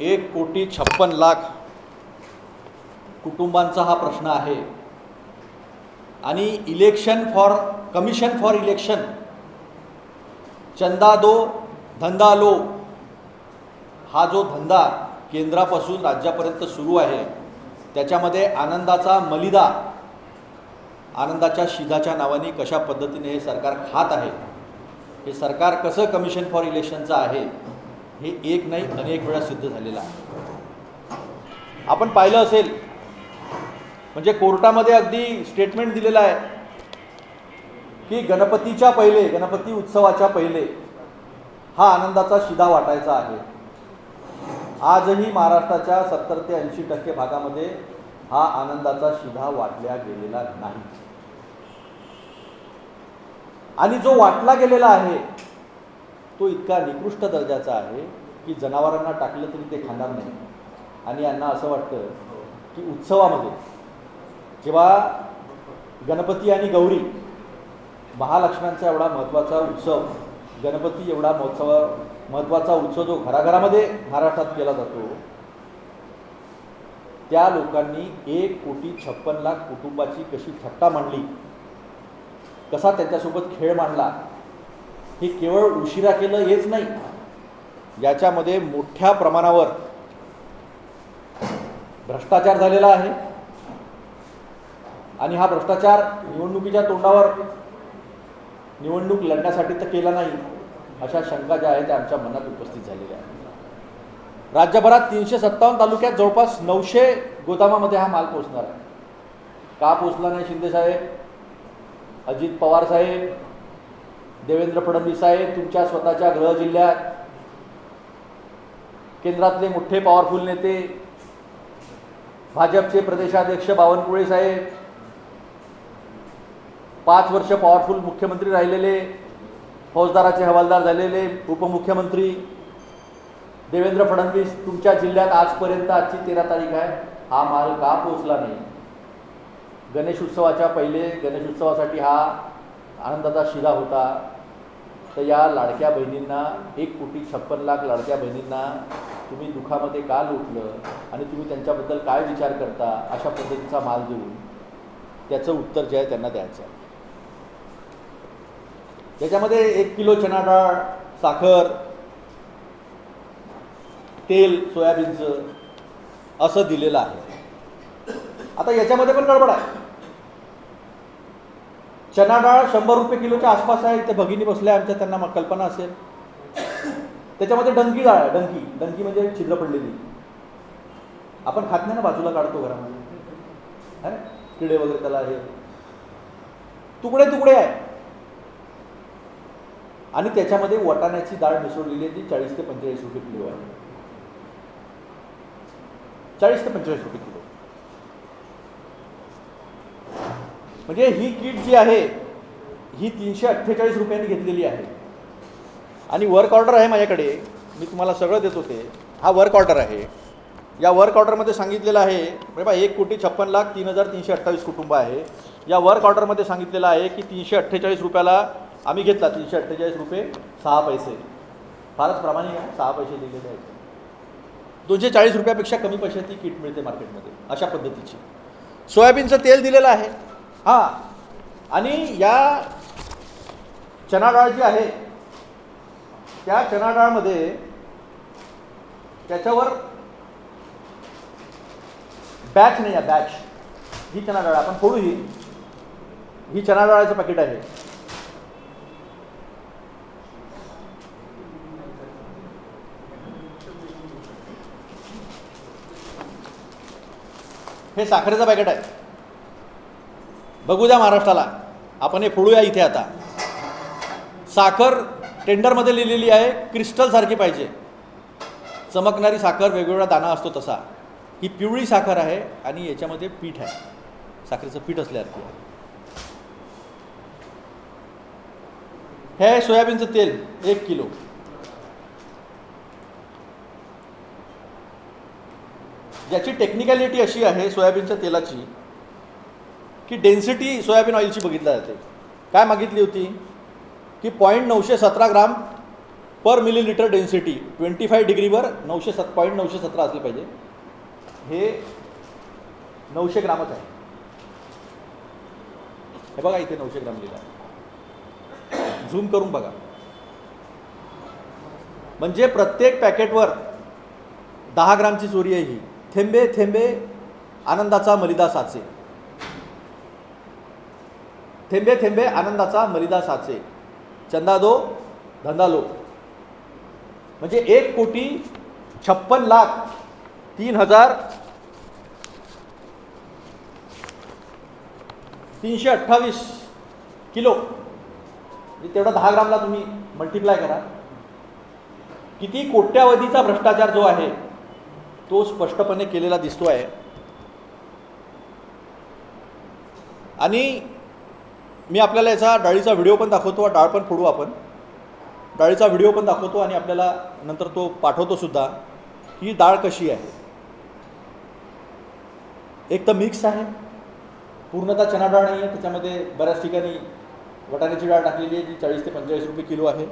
एक कोटी छप्पन लाख कुटुंबांचा हा प्रश्न आहे. आणि election for commission for election Chanda दो धंदा लो हा जो धंदा केंद्रापासून राज्यापर्यंत सुरू आहे त्याच्यामध्ये आनंदाचा मलिदा आनंदाच्या शिधाच्या नावाने कशा पद्धतीने हे सरकार खात आहे हे सरकार कसं कमिशन फॉर इलेक्शनचं आहे हे एक नाही अनेक वेळा सिद्ध झालेलं आहे. आपण पाहिलं असेल म्हणजे कोर्टामध्ये अगदी स्टेटमेंट दिलेलं आहे की गणपतीच्या पहिले गणपती उत्सवाच्या पहिले हा आनंदाचा शिधा वाटायचा आहे. आजही महाराष्ट्राच्या सत्तर ते ऐंशी टक्के भागामध्ये हा आनंदाचा शिधा वाटल्या गेलेला नाही. आणि जो वाटला गेलेला आहे तो इतका निकृष्ट दर्जाचा आहे की जनावरांना टाकलं तरी ते खाणार नाही. आणि यांना असं वाटतं की उत्सवामध्ये जेव्हा गणपती आणि गौरी महालक्ष्म्यांचा एवढा महत्त्वाचा उत्सव गणपती एवढा महोत्सव महत्त्वाचा उत्सव जो घराघरामध्ये महाराष्ट्रात केला जातो त्या लोकांनी एक कोटी छप्पन लाख कुटुंबाची कशी थट्टा मांडली कसा त्यांच्यासोबत खेळ मांडला हे केवळ उशिरा केलं हेच नाही. याच्यामध्ये मोठ्या प्रमाणावर भ्रष्टाचार झालेला आहे. आणि हा भ्रष्टाचार निवडणुकीच्या तोंडावर निवडणूक लढण्यासाठी तर केला नाही अशा शंका ज्या आहेत त्या आमच्या मनात उपस्थित झालेल्या आहेत. राज्यभरात तीनशे सत्तावन्न तालुक्यात जवळपास नऊशे गोदामामध्ये हा माल पोचणार आहे. का पोचला नाही शिंदेसाहेब अजित पवार साहेब? देवेंद्र फडणवीस साहेब तुमच्या स्वतःच्या गृह जिल्ह्यात केंद्रातले मोठे पॉवरफुल नेते भाजपचे प्रदेशाध्यक्ष बावनकुळे साहेब पाच वर्ष पॉवरफुल मुख्यमंत्री राहिलेले फौजदाराचे हवालदार झालेले उपमुख्यमंत्री देवेंद्र फडणवीस तुमच्या जिल्ह्यात आजपर्यंत आजची तेरा तारीख आहे. हा माल का पोचला नाही? गणेश उत्सवाच्या पहिले गणेश उत्सवासाठी हा आनंदाचा शिधा होता. तर या लाडक्या बहिणींना एक कोटी छप्पन लाख लाडक्या बहिणींना तुम्ही दुःखामध्ये का लुटलं आणि तुम्ही त्यांच्याबद्दल काय विचार करता अशा पद्धतीचा माल देऊन त्याचं उत्तर जे आहे त्यांना द्यायचं आहे. त्याच्यामध्ये एक किलो चना डाळ साखर तेल सोयाबीनचं असं दिलेलं आहे. आता याच्यामध्ये पण गडबड आहे. चना डाळ शंभर रुपये किलोच्या आसपास आहे. इथे भगिनी बसल्या आमच्या त्यांना मग कल्पना असेल. त्याच्यामध्ये डंकी डाळ आहे डंकी. डंकी म्हणजे छिद्र पडलेली. आपण खात नाही ना बाजूला काढतो घरामध्ये. है ना? किडे वगैरे त्याला हे. तुकडे तुकडे आहे. आणि त्याच्यामध्ये वटाण्याची डाळ मिसळलेली आहे ती चाळीस ते पंचेचाळीस रुपये किलो आहे. चाळीस ते पंचेचाळीस रुपये किलो. म्हणजे ही किट जी आहे ही तीनशे अठ्ठेचाळीस रुपयांनी घेतलेली आहे. आणि वर्क ऑर्डर आहे माझ्याकडे. मी तुम्हाला सगळं देतो ते. हा वर्क ऑर्डर आहे. या वर्क ऑर्डरमध्ये सांगितलेलं आहे म्हणजे बा एक कोटी छप्पन लाख तीन हजार तीनशे अठ्ठावीस कुटुंब आहे. या वर्क ऑर्डरमध्ये सांगितलेलं आहे की तीनशे अठ्ठेचाळीस रुपयाला आम्ही घेतला तीनशे अठ्ठेचाळीस रुपये सहा पैसे. फारच प्रामाणिक आहे सहा पैसे दिलेले आहेत. दोनशे चाळीस रुपयापेक्षा कमी पैशात ती किट मिळते मार्केटमध्ये अशा पद्धतीची. सोयाबीनचं तेल दिलेलं आहे. हां. आणि या चणाडाळ जी आहे त्या चणाडाळमध्ये त्याच्यावर बॅच नाही आहे बॅच ही चना डाळ आपण फोडू ही. ही चणाडाळाचं पॅकेट आहे. हे साखरेचं पॅकेट आहे. बघू द्या महाराष्ट्राला. आपण हे फोडूया इथे आता. साखर टेंडरमध्ये लिहिलेली आहे क्रिस्टलसारखी पाहिजे. चमकणारी साखर वेगवेगळा दाना असतो तसा. ही पिवळी साखर आहे आणि याच्यामध्ये पीठ आहे. साखरेचं पीठ असल्यासारखी आहे. हे सोयाबीनचं तेल एक किलो. ज्याची टेक्निकॅलिटी अशी आहे सोयाबीनच्या तेलाची की डेन्सिटी सोयाबीन ऑइलची बघितल्या जाते. काय मागितली होती? की पॉईंट नऊशे सतरा gram per millilitre density twenty five डिग्रीवर नऊशे सत पॉईंट नऊशे सतरा असले पाहिजे. हे नऊशे ग्रामच आहे. हे बघा इथे नऊशे ग्राम लिहिलं आहे. झूम करून बघा. म्हणजे प्रत्येक पॅकेटवर दहा ग्रामची चोरी आहे ही. थेंबे थेंबे आनंदाचा मलिदा साचे. थेंबे थेंबे आनंदाचा मलिदा साचे. चंदा दो धंदा लो म्हणजे एक कोटी छप्पन लाख तीन हजार तीनशे अठ्ठावीस किलो. म्हणजे तेवढा दहा ग्रामला तुम्ही मल्टिप्लाय करा. किती कोट्यावधीचा भ्रष्टाचार जो आहे तो स्पष्टपणे केलेला दिसतो आहे आणि मी आपल्याला याचा डाळीचा व्हिडिओ पण दाखवतो डाळ पण फोडू आपण. डाळीचा व्हिडिओ पण दाखवतो आणि आपल्याला नंतर तो पाठवतो सुद्धा. ही डाळ कशी आहे? एक तर मिक्स आहे. पूर्णतः चना डाळ नाही आहे त्याच्यामध्ये बऱ्याच ठिकाणी वटाण्याची डाळ टाकलेली आहे जी चाळीस ते पंचेचाळीस रुपये किलो आहे.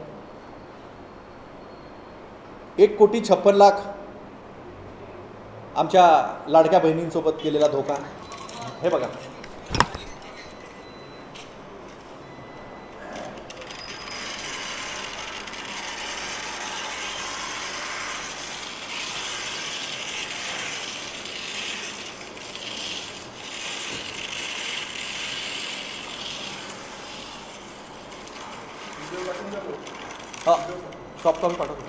एक कोटी छप्पन लाख आमच्या लाडक्या बहिणींसोबत केलेला धोका. हे बघा हा सॉफ्ट पाठवतो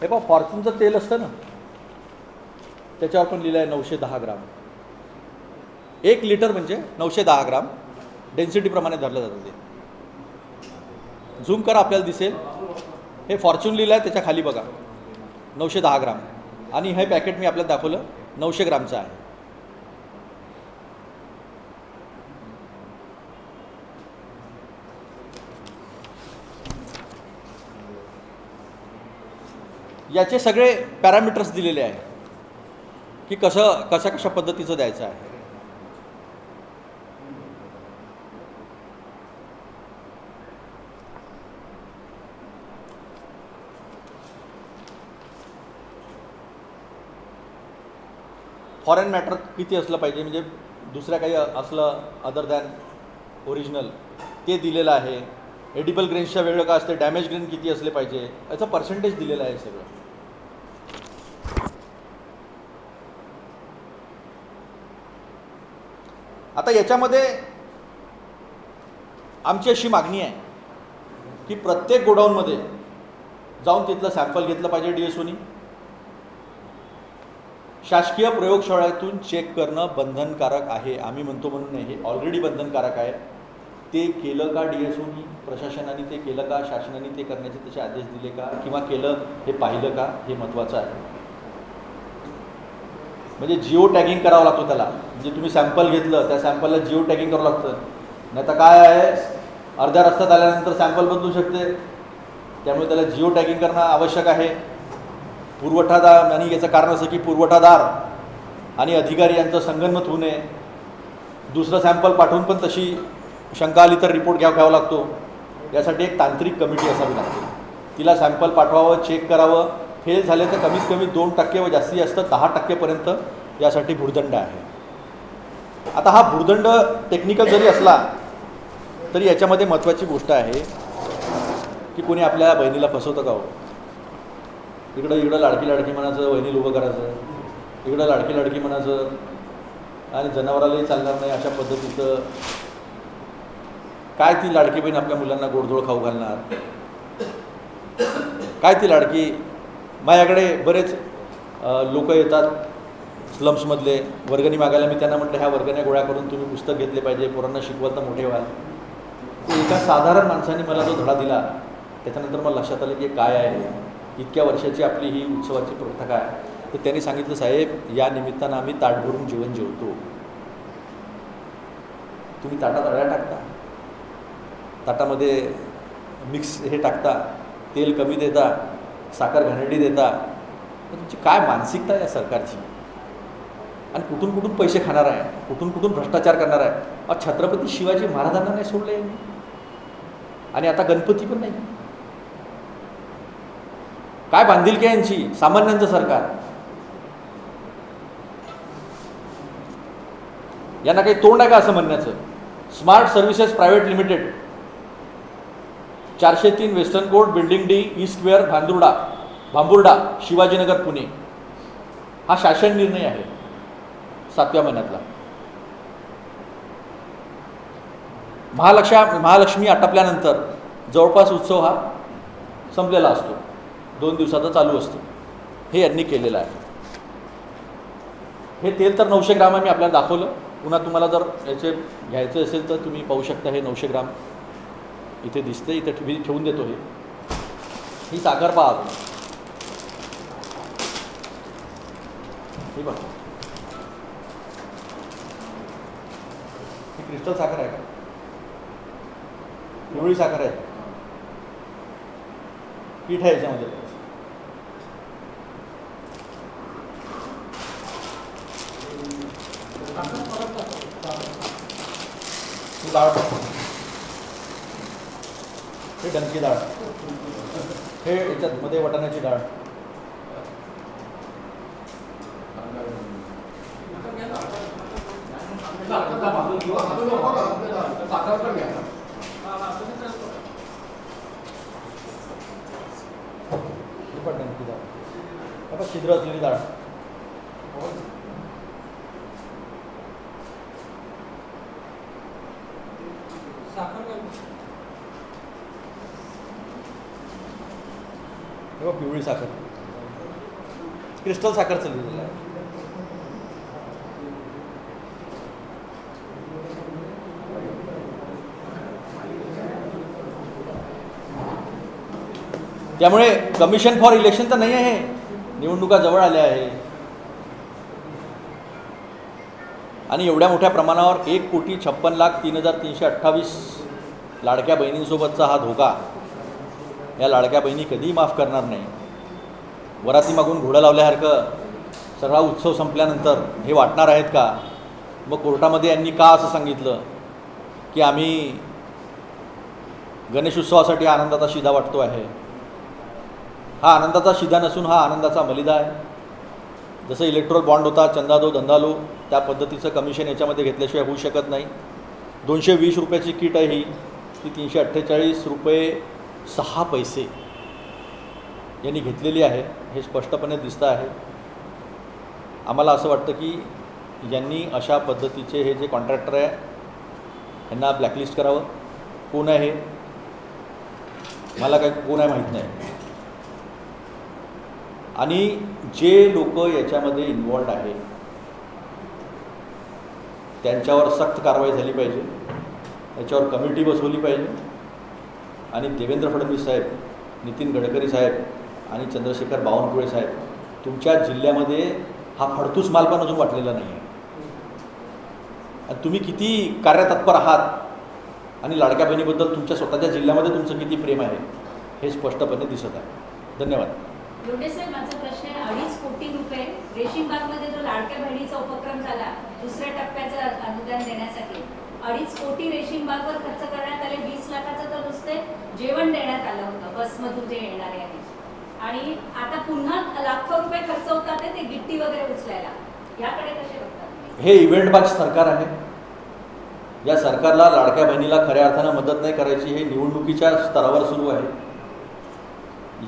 हे बा फॉर्च्यूनचं तेल असतं ना त्याच्यावर पण लिहिलं आहे नऊशे दहा ग्राम. एक लिटर म्हणजे नऊशे दहा ग्राम. डेन्सिटीप्रमाणे धरलं जातं ते. झूम करा आपल्याला दिसेल. हे फॉर्च्यून लिहिलं आहे त्याच्याखाली बघा. नऊशे दहा ग्राम. आणि हे पॅकेट मी आपल्याला दाखवलं नऊशे ग्रामचं आहे. याचे सगळे पॅरामीटर्स दिलेले आहे की कसं कशा कशा पद्धतीचं द्यायचं आहे. फॉरेन मॅटर किती असलं पाहिजे? म्हणजे दुसऱ्या काही असलं अदर दॅन ओरिजिनल ते दिलेलं आहे. एडिबल ग्रेन्सच्या वेगळं का असते? डॅमेज ग्रेन किती असले पाहिजे? याचं पर्सेंटेज दिलेलं आहे सगळं. आता याच्यामध्ये आमची अशी मागणी आहे की प्रत्येक गोडाऊनमध्ये जाऊन तिथलं सॅम्पल घेतलं पाहिजे डी एस ओनी शासकीय प्रयोगशाळेतून चेक करणं बंधनकारक आहे. आम्ही म्हणतो म्हणून नाही हे ऑलरेडी बंधनकारक आहे. ते केलं का डी एस ओनी प्रशासनाने ते केलं का? शासनाने ते करण्याचे त्याचे आदेश दिले का? किंवा केलं हे पाहिलं का? हे महत्त्वाचं आहे. म्हणजे जिओ टॅगिंग करावं लागतो त्याला. म्हणजे तुम्ही सॅम्पल घेतलं त्या सॅम्पलला जिओ टॅगिंग करावं लागतं. नाही तर काय आहे? अर्ध्या रस्त्यात आल्यानंतर सॅम्पल बदलू शकते. त्यामुळे त्याला जिओ टॅगिंग करणं आवश्यक आहे. पुरवठादार आणि याचं कारण असं की पुरवठादार आणि अधिकारी यांचं संगनमत होऊ नये. दुसरं सॅम्पल पाठवून पण तशी शंका आली तर रिपोर्ट घ्यावा घ्यावा लागतो. यासाठी एक तांत्रिक कमिटी असावी लागते. तिला सॅम्पल पाठवावं चेक करावं. फेल झाले तर कमीत कमी दोन टक्के व जास्तीत जास्त दहा टक्केपर्यंत यासाठी भुर्दंड आहे. आता हा भुर्दंड टेक्निकल जरी असला तरी याच्यामध्ये महत्त्वाची गोष्ट आहे की कोणी आपल्या बहिणीला फसवतं का हो? इकडं इकडं लाडकी लाडकी म्हणायचं वहिनीला उभं करायचं. इकडं लाडकी लाडकी म्हणायचं आणि जनावरालाही चालणार नाही अशा पद्धतीचं. काय ती लाडकी बहीण आपल्या मुलांना गोडधोड खाऊ घालणार? काय ती लाडकी माझ्याकडे बरेच लोक येतात स्लम्समधले वर्गणी मागायला मी त्यांना म्हटलं ह्या वर्गण्या गोळा करून तुम्ही पुस्तक घेतले पाहिजे पोरांना शिकवत तर मोठे व्हाल. तर एका साधारण माणसाने मला जो धडा दिला त्याच्यानंतर मला लक्षात आलं की काय आहे? इतक्या वर्षाची आपली ही उत्सवाची प्रथा काय तर त्यांनी सांगितलं साहेब या निमित्तानं आम्ही ताट भरून जीवन जेवतो. तुम्ही ताटात अळ्या टाकता? ताटामध्ये मिक्स हे टाकता? तेल कमी देता? साखर घाणेरडी देता. तुमची काय मानसिकता आहे या सरकारची? आणि कुठून कुठून पैसे खाणार आहे? कुठून कुठून भ्रष्टाचार करणार आहे? अ छत्रपती शिवाजी महाराजांना नाही सोडलं आणि आता गणपती पण नाही. काय बांधिलकी आहे यांची? सामान्यांचं सरकार. यांना काही तोंड आहे का असं म्हणण्याचं? Smart services private limited. चारशे तीन western court building D E square Bhandurda Bhamburda Shivajinagar Pune. हा शासन निर्णय आहे. सातव्या महिन्यातला. महालक्षा महालक्ष्मी आटपल्यानंतर जवळपास उत्सव हा संपलेला असतो. दोन दिवसाचा चालू असतो. हे यांनी केलेलं आहे. हे तेल तर नऊशे ग्राम आम्ही आपल्याला दाखवलं. पुन्हा तुम्हाला जर याचे घ्यायचे असेल तर तुम्ही पाहू शकता हे नऊशे ग्राम. इथे दिसते इथे मी ठेवून देतो हे. ही साखर पहा तुम्ही. ही बघा. ही क्रिस्टल साखर आहे का? पिवळी साखर आहे. पीठ आहे याच्यामध्ये. ही डाळ हे डणकी डाळ हे याच्यात मध्ये वाटाण्याची डाळ ही पण डणकी डाळ आता छिद्र असलेली डाळ हे बघ पिवळी साखर. क्रिस्टल साखर चाललेलं आहे. त्यामुळे कमिशन फॉर इलेक्शन तर नाही आहे निवडणुका जवळ आल्या आहे. आणि एवढ्या मोठ्या प्रमाणावर एक कोटी छप्पन लाख तीन हजार तीनशे अठ्ठावीस लाडक्या बहिणींसोबतचा हा धोका. या लाडक्या बहिणी कधीही माफ करणार नाही. वराती मागून घोडं लावल्यासारखं सगळा उत्सव संपल्यानंतर हे वाटणार आहेत का? मग कोर्टामध्ये यांनी का असं सांगितलं? की आम्ही गणेशोत्सवासाठी आनंदाचा शिधा वाटतो आहे. हा आनंदाचा शिधा नसून हा आनंदाचा मलिदा आहे. जसं इलेक्ट्रॉल बॉन्ड होता चंदादो धंदालो त्या पद्धतीचं कमिशन याच्यामध्ये घेतल्याशिवाय होऊ शकत नाही. दोनशे वीस रुपयाची किट आहे ही ती तीनशे अठ्ठेचाळीस रुपये सहा पैसे यांनी घेतलेली आहे हे स्पष्टपणे दिसतं आहे. आम्हाला असं वाटतं की यांनी अशा पद्धतीचे हे जे कॉन्ट्रॅक्टर आहे यांना ब्लॅकलिस्ट करावं. कोण आहे हे? मला काय कोण आहे माहीत नाही. आणि जे लोक याच्यामध्ये इन्वॉल्ड आहे त्यांच्यावर सक्त कारवाई झाली पाहिजे. याच्यावर कमिटी बसवली पाहिजे. आणि देवेंद्र फडणवीस साहेब नितीन गडकरी साहेब आणि चंद्रशेखर बावनकुळे साहेब तुमच्या जिल्ह्यामध्ये हा फडतूस माल पण अजून वाटलेला नाही आहे. आणि तुम्ही किती कार्यतत्पर आहात आणि लाडक्या बहिणीबद्दल तुमच्या स्वतःच्या जिल्ह्यामध्ये तुमचं किती प्रेम आहे हे स्पष्टपणे दिसत आहे. धन्यवाद. माझा प्रश्न आहे अडीच कोटी रुपये जो लाडक्या बहिणीचा उपक्रम झाला दुसऱ्या टप्प्याचं अनुदान देण्यासाठी. अडीच कोटी रेशीम बागवर खर्च करण्यात आले. वीस लाखाचं तर नुसते जेवण देण्यात आलं होतं. बसमधून जे येणारे आहे आणि आता पुन्हा लाखो रुपये खर्च होतात ते गिट्टी वगैरे उचलायला. याकडे कसे बघतात? हे इव्हेंटबाज सरकार आहे. या सरकारला लाडक्या बहिणीला खऱ्या अर्थानं मदत नाही करायची हे निवडणुकीच्या स्तरावर सुरू आहे.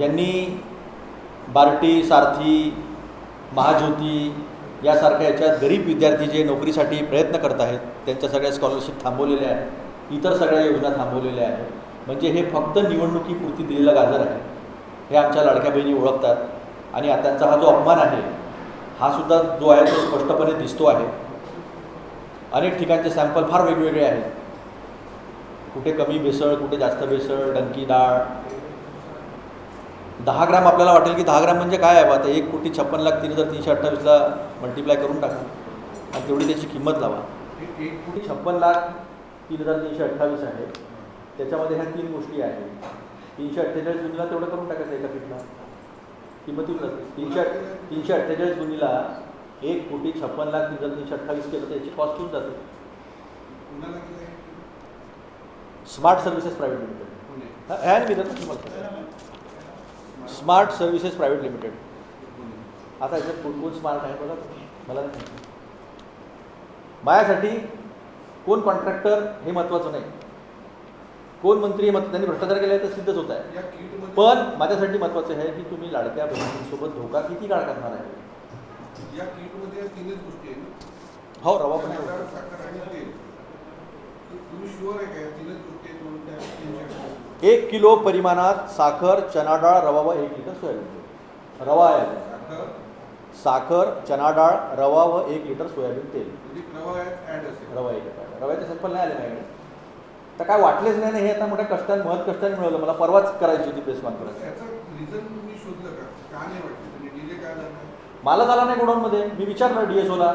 यांनी बार्टी सारथी महाज्योती यासारख्या याच्यात गरीब विद्यार्थी जे नोकरीसाठी प्रयत्न करत आहेत त्यांच्या सगळ्या स्कॉलरशिप थांबवलेल्या आहेत इतर सगळ्या योजना थांबवलेल्या आहेत. म्हणजे हे फक्त निवडणुकीपुरती दिलेलं गाजर आहे. हे आमच्या लाडक्या बहिणी ओळखतात आणि त्यांचा हा जो अपमान आहे हा सुद्धा जो आहे तो स्पष्टपणे दिसतो आहे. अनेक ठिकाणचे सॅम्पल फार वेगवेगळे आहेत. कुठे कमी भेसळ कुठे जास्त भेसळ डंकी डाळ. दहा ग्राम आपल्याला वाटेल की दहा ग्राम म्हणजे काय आहे? बा आता एक कोटी छप्पन लाख तीन हजार तीनशे अठ्ठावीसला मल्टिप्लाय करून टाका. आणि तेवढी त्याची किंमत लावा. छप्पन लाख तीन हजार तीनशे अठ्ठावीस आहे. त्याच्यामध्ये ह्या तीन गोष्टी आहेत. तीनशे अठ्ठेचाळीस गुणीला तेवढं करून टाकायचं एका किटला किंमत येऊन जाते. तीनशे तीनशे अठ्ठेचाळीस गुणीला एक कोटी छप्पन लाख जर तीनशे अठ्ठावीस केलं तर याची कॉस्ट येऊन जाते? स्मार्ट सर्व्हिसेस प्रायव्हेट लिमिटेड ह्या मी तुम्हाला. स्मार्ट सर्व्हिसेस प्रायव्हेट लिमिटेड आता याच्यात कोण कोण स्मार्ट आहे बघा. मला. माझ्यासाठी कोण कॉन्ट्रॅक्टर हे महत्त्वाचं नाही. कोण मंत्री हे त्यांनी भ्रष्टाचार केला तर सिद्धच होत आहे. पण माझ्यासाठी महत्त्वाचं आहे की तुम्ही लाडक्या बहिणींसोबत धोका किती काळ करणार आहे? या किटमध्ये या तीनच गोष्टी आहेत ना? हो रवा पण चणा डाळ, साखर आणि तेल. तु- तुम्ही शुअर आहे का या तीनच गोष्टी आहेत म्हणून त्या तीनशे एक किलो परिमाणात साखर चना डाळ रवा व एक लिटर सोयाबीन. रवा आहे. साखर साखर चना डाळ रवा व एक लिटर सोयाबीन तेल. म्हणजे रवा एक रव्याचे सॅम्पल नाही आले माझ्याकडे. तर काय वाटलेच नाही ना हे आता मोठ्या कष्टाने महत् कष्टाने मिळवलं. मला परवाच करायची होती प्रेस कॉन्फरन्स झाला मला झाला नाही गोडाऊनमध्ये. मी विचारलं डी एस ओला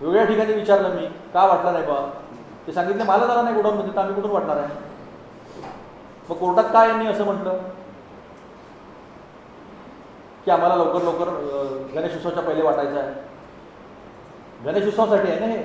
वेगळ्या ठिकाणी विचारलं मी. का वाटला नाही बा? ते सांगितले मला झाला नाही गोडाऊनमध्ये. तर आम्ही कुठून वाटणार आहे? मग कोर्टात काय यांनी असं म्हटलं? की आम्हाला लवकर लवकर अं, गणेश उत्सवाच्या पहिले वाटायचं आहे. गणेश उत्सवासाठी आहे ना हे?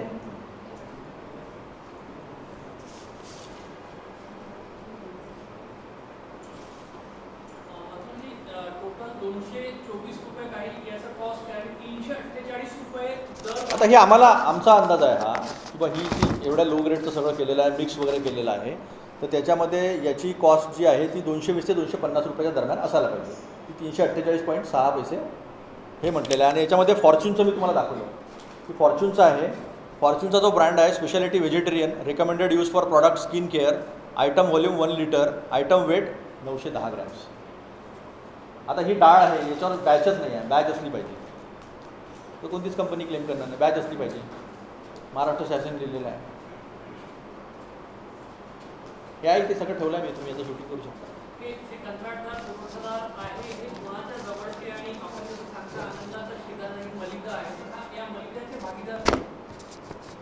आता हे आम्हाला आमचा अंदाज आहे हा की बा ही जी एवढ्या लो ग्रेडचं सगळं केलेलं आहे मिक्स वगैरे केलेलं आहे तर त्याच्यामध्ये याची कॉस्ट जी आहे ती दोनशे वीस ते दोनशे पन्नास रुपयाच्या दरम्यान असायला पाहिजे. की तीनशे अठ्ठेचाळीस पॉईंट सहा पैसे हे म्हटलेलं आहे. आणि याच्यामध्ये फॉर्च्यूनचं मी तुम्हाला दाखवलं. की फॉर्च्यूनचं आहे. फॉर्च्यूनचा जो ब्रँड आहे speciality vegetarian recommended use for product skin care item volume one litre item weight नऊशे दहा ग्रॅम्स आता ही डाळ आहे याच्यावर बॅचच नाही आहे बॅच असली पाहिजे. तर कोणतीच कंपनी क्लेम करणार नाही बॅच असली पाहिजे. महाराष्ट्र शासन लिहिलेलं आहे. हे आहे ते सगळं ठेवलं आहे मी तुम्ही याचं शूटिंग करू शकता.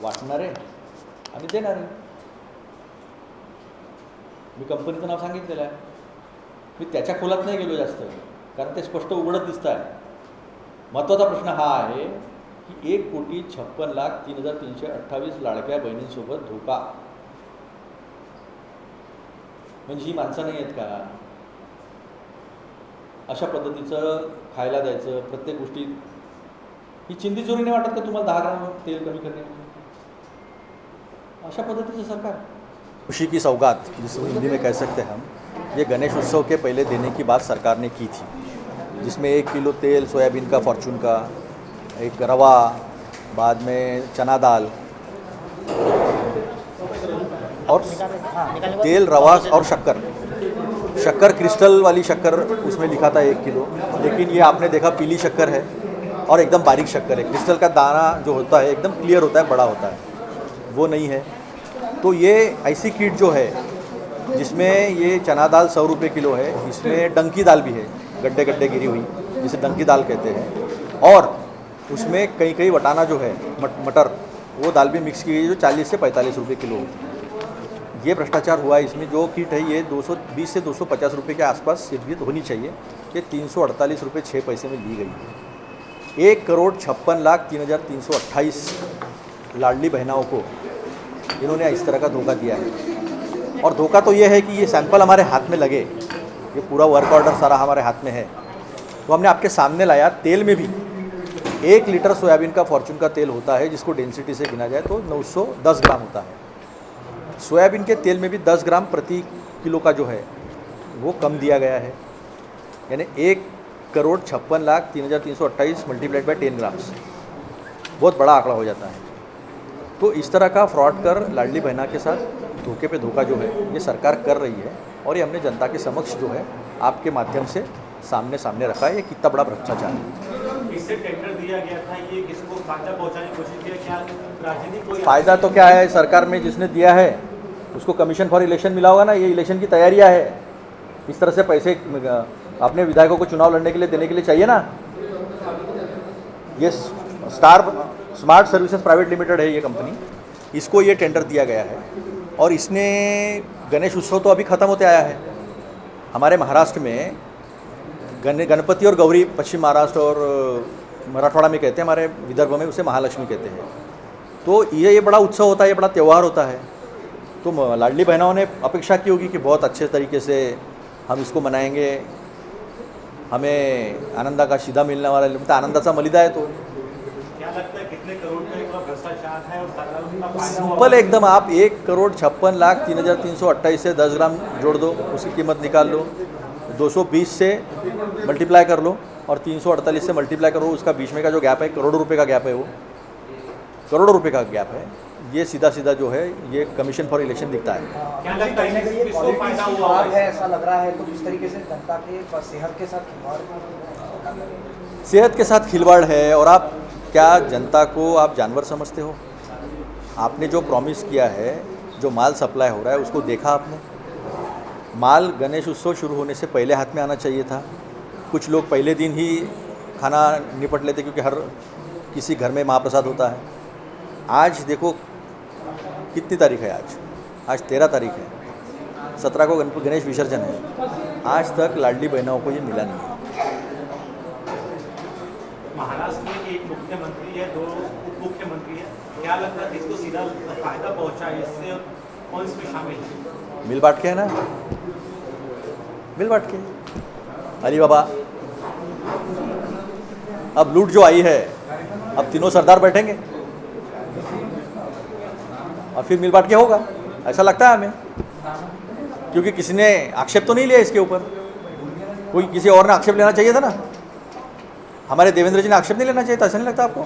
वाटणार आहे आणि देणार आहे. मी कंपनीचं नाव सांगितलेलं आहे. मी त्याच्या खोलात नाही गेलो जास्त. कारण ते स्पष्ट उघडत दिसत आहे महत्त्वाचा प्रश्न हा आहे की एक कोटी छप्पन लाख तीन हजार तीनशे अठ्ठावीस लाडक्या बहिणींसोबत धोका म्हणजे ही माणसं नाही आहेत का? अशा पद्धतीचं खायला द्यायचं प्रत्येक गोष्टीत ही चिंदी चोरी नाही वाटत का तुम्हाला दहा ग्राम तेल कमी करणे? अशा पद्धतीचं सरकार. खुशी की सौगात जिसको हिंदी में कह सकते हैं हम ये गणेश उत्सव के पहले देने की बात सरकार ने की थी जिसमें एक किलो तेल सोयाबीन का फॉर्चून का एक रवा बाद में चना दाल और तेल रवा और शक्कर। शक्कर, क्रिस्टल वाली शक्कर उसमें लिखा था एक किलो। लेकिन ये आपने देखा, पीली शक्कर है और एकदम बारीक शक्कर है। क्रिस्टल का दाना जो होता है, एकदम क्लियर होता है, बड़ा होता है। वो नहीं है। तो ये ऐसी किट जो है, जिसमें ये चना दाल सौ रुपये किलो है, इसमें डंकी दाल भी है गड्ढे गड्ढे गिरी हुई, जिसे डंकी दाल कहते हैं। और उसमें कई कई वटाना जो है, मट, मटर, वो दाल भी मिक्स की गई जो चालीस से पैंतालीस रुपये किलो होती है। ये भ्रष्टाचार हुआ है इसमें, जो किट है ये 220 से 250 रुपए के आसपास सिद्धगित होनी चाहिए। ये तीन सौ अड़तालीस रुपये छः पैसे में ली गई है। एक करोड़ छप्पन लाख तीन हज़ार तीन सौ अट्ठाईस लाडली बहनाओं को इन्होंने इस तरह का धोखा दिया है। और धोखा तो ये है कि ये सैंपल हमारे हाथ में लगे। ये पूरा वर्क ऑर्डर सारा हमारे हाथ में है। तो हमने आपके सामने लाया तेल में भी। एक लीटर सोयाबीन का फॉर्चून का तेल होता है जिसको डेंसिटी से गिना जाए तो 910 ग्राम होता है। सोयाबीन के तेल में भी 10 ग्राम प्रति किलो का जो है वो कम दिया गया है। यानी एक करोड़ छप्पन लाख तीन हज़ार तीन सौ अट्ठाईस मल्टीप्लाइड बाई टेन ग्राम्स बहुत बड़ा आंकड़ा हो जाता है। तो इस तरह का फ्रॉड कर लाडली बहना के साथ धोखे पे धोखा जो है ये सरकार कर रही है और ये हमने जनता के समक्ष जो है आपके माध्यम से सामने सामने रखा है। ये कितना बड़ा भ्रष्टाचार है। फ़ायदा तो क्या है सरकार में जिसने दिया है? उसको कमीशन फॉर इलेक्शन मिला होगा ना, ये इलेक्शन की तैयारियाँ है। इस तरह से पैसे अपने विधायकों को चुनाव लड़ने के लिए, देने के लिए चाहिए ना? ये star smart services private limited है ये कंपनी इसको ये टेंडर दिया गया है। और इसने गणेश उत्सव तो अभी ख़त्म होते आया है। हमारे महाराष्ट्र में गण, गणपति और गौरी पश्चिम महाराष्ट्र और मराठवाड़ा में कहते हैं, हमारे विदर्भ में उसे महालक्ष्मी कहते हैं। तो ये ये बड़ा उत्सव होता है, ये बड़ा त्यौहार होता है। तो लाडली बहनों ने अपेक्षा की होगी कि बहुत अच्छे तरीके से हम इसको मनाएँगे। हमें आनंदा का सीधा मिलने वाला मतलब आनंदाचा मलिदा है तो। क्या लगता है कितने करोड़ का एक भ्रष्टाचार है और सरकार उतना सिंपल एकदम आप एक करोड़ छप्पन लाख तीन हज़ार तीन सौ अट्ठाईस से दस ग्राम जोड़ दो उसकी कीमत निकाल लो। 220 से मल्टीप्लाई कर लो और 348 से मल्टीप्लाई करो उसका बीच में का जो गैप है करोड़ों रुपए का गैप है वो। करोड़ों रुपए का गैप है। ये सीधा सीधा जो है ये कमीशन फॉर इलेक्शन दिखता है। क्या लगता है ये है ऐसा लग रहा है तो किस तरीके से जनता के सेहत के साथ खिलवाड़ सेहत के साथ खिलवाड़ है और आप क्या जनता को आप जानवर समझते हो? आपने जो प्रॉमिस किया है जो माल सप्लाई हो रहा है उसको देखा आपने? माल गणेश उत्सव शुरू होने से पहले हाथ में आना चाहिए था। कुछ लोग पहले दिन ही खाना निपट लेते क्योंकि हर किसी घर में महाप्रसाद होता है। आज देखो कितनी तारीख है आज? आज तेरह तारीख है। सत्रह को गणप गणेश विसर्जन है। आज तक लाडली बहनों को ये मिला नहीं है। महाराष्ट्र में एक मुख्यमंत्री है दो उप मुख्यमंत्री है। क्या लगता है किसको सीधा फ़ायदा पहुँचा है? इससे कौन इसमें शामिल है? मिल बांट के है ना? मिल बांट के। अली बाबा। अब लूट जो आई है अब तीनों सरदार बैठेंगे। और फिर मिल बांट के होगा। ऐसा लगता है हमें। क्योंकि किसी ने आक्षेप तो नहीं लिया इसके ऊपर। कोई किसी और ने आक्षेप लेना चाहिए था ना? हमारे देवेंद्र जी ने आक्षेप नहीं लेना चाहिए था, ऐसा नहीं लगता आपको?